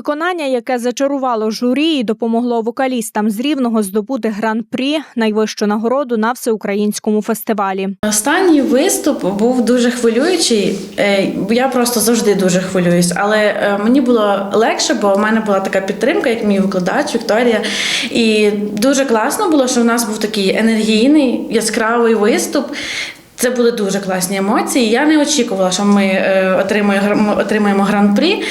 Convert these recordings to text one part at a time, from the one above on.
Виконання, яке зачарувало журі і допомогло вокалістам з рівного здобути гран-прі найвищу нагороду на всеукраїнському фестивалі. Останній виступ був дуже хвилюючий. Е, Я просто завжди дуже хвилююсь, але е, мені було легше, бо в мене була така підтримка, як мій викладач Вікторія. І дуже класно було, що в нас був такий енергійний, яскравий виступ. Це були дуже класні емоції. Я не очікувала, що ми е, отримаємо, отримаємо гран-прі.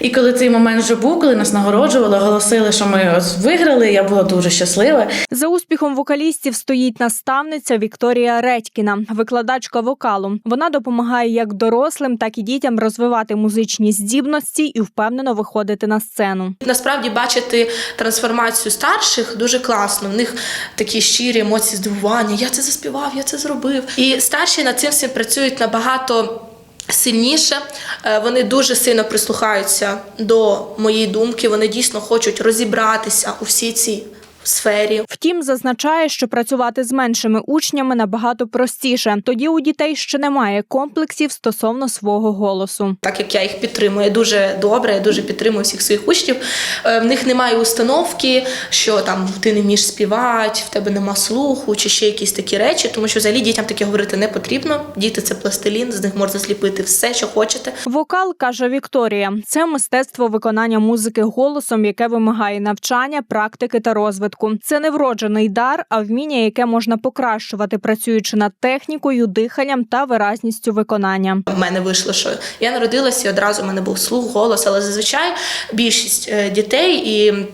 І коли цей момент вже був, коли нас нагороджували, оголосили, що ми виграли, я була дуже щаслива. За успіхом вокалістів стоїть наставниця Вікторія Редькіна, викладачка вокалу. Вона допомагає як дорослим, так і дітям розвивати музичні здібності і впевнено виходити на сцену. Насправді бачити трансформацію старших дуже класно. В них такі щирі емоції здивування. Я це заспівав, я це зробив. І старші над цим всім працюють набагато. Сильніше Е, вони дуже сильно прислухаються до моєї думки. Вони дійсно хочуть розібратися у всій цій сфері. Втім, зазначає, що працювати з меншими учнями набагато простіше. Тоді у дітей ще немає комплексів стосовно свого голосу. Так як я їх підтримую дуже добре, я дуже підтримую всіх своїх учнів. Е, В них немає установки, що там ти не вмієш співати, в тебе нема слуху, чи ще якісь такі речі, тому що взагалі дітям таке говорити не потрібно. Діти це пластилін, з них можна зліпити все, що хочете. Вокал каже Вікторія: це мистецтво виконання музики голосом, яке вимагає навчання, практики та розвитку. Це не вроджений дар, а вміння, яке можна покращувати, працюючи над технікою, диханням та виразністю виконання. У мене вийшло, що я народилася і одразу в мене був слух, голос, але зазвичай більшість е, дітей і.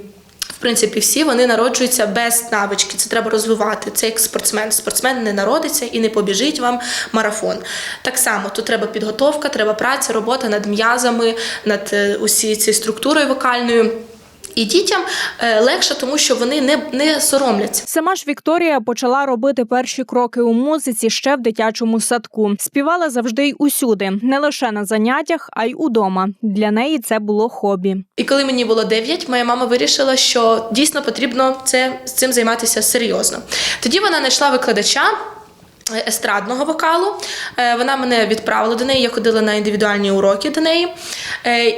В принципі, всі вони народжуються без навички. Це треба розвивати. Це як спортсмен. Спортсмен не народиться і не побіжить вам марафон. Так само тут треба підготовка, треба праця, робота над м'язами, над е, усі цією структурою вокальною. І дітям е, легше, тому що вони не, не соромляться. Сама ж Вікторія почала робити перші кроки у музиці ще в дитячому садку. Співала завжди й усюди, не лише на заняттях, а й удома. Для неї це було хобі. І коли мені було 9, моя мама вирішила, що дійсно потрібно це, з цим займатися серйозно. Тоді вона знайшла викладача. е, Естрадного вокалу. Е, Вона мене відправила до неї, я ходила на індивідуальні уроки до неї.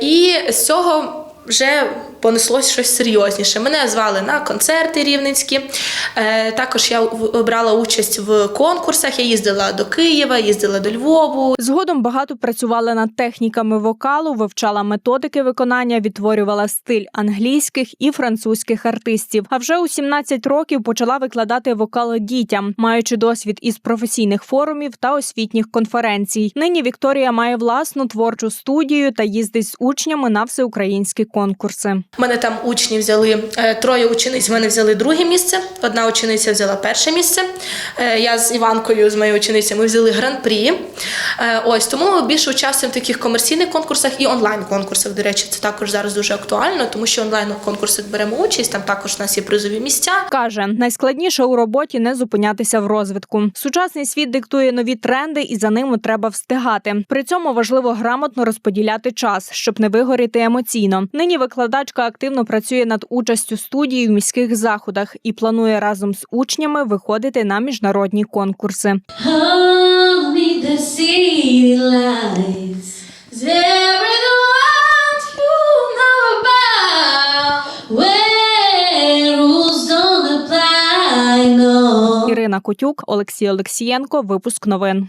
І з цього вже понеслось щось серйозніше. Мене звали на концерти рівненські. Е, Також я брала участь в конкурсах. Я їздила до Києва, їздила до Львову, Згодом багато працювала над техніками вокалу, вивчала методики виконання, відтворювала стиль англійських і французьких артистів. А вже у 17 років почала викладати вокал дітям, маючи досвід із професійних форумів та освітніх конференцій. Нині Вікторія має власну творчу студію та їздить з учнями на всеукраїнські конкурси. Мене там учні взяли е, троє учениць. мене взяли друге місце. Одна учениця взяла перше місце. Е, Я з Іванкою, з моєю ученицею, ми взяли гран-прі. Е, Ось тому більше участвуємо в таких комерційних конкурсах і онлайн-конкурсах. До речі, це також зараз дуже актуально, тому що онлайн конкурсах беремо участь. Там також у нас є призові місця. Каже, найскладніше у роботі не зупинятися в розвитку. Сучасний світ диктує нові тренди, і за ними треба встигати. При цьому важливо грамотно розподіляти час, щоб не вигоріти емоційно. Нині викладачка активно працює над участю студії в міських заходах і планує разом з учнями виходити на міжнародні конкурси. Ірина Котюк, Олексій Олексієнко. Випуск новин.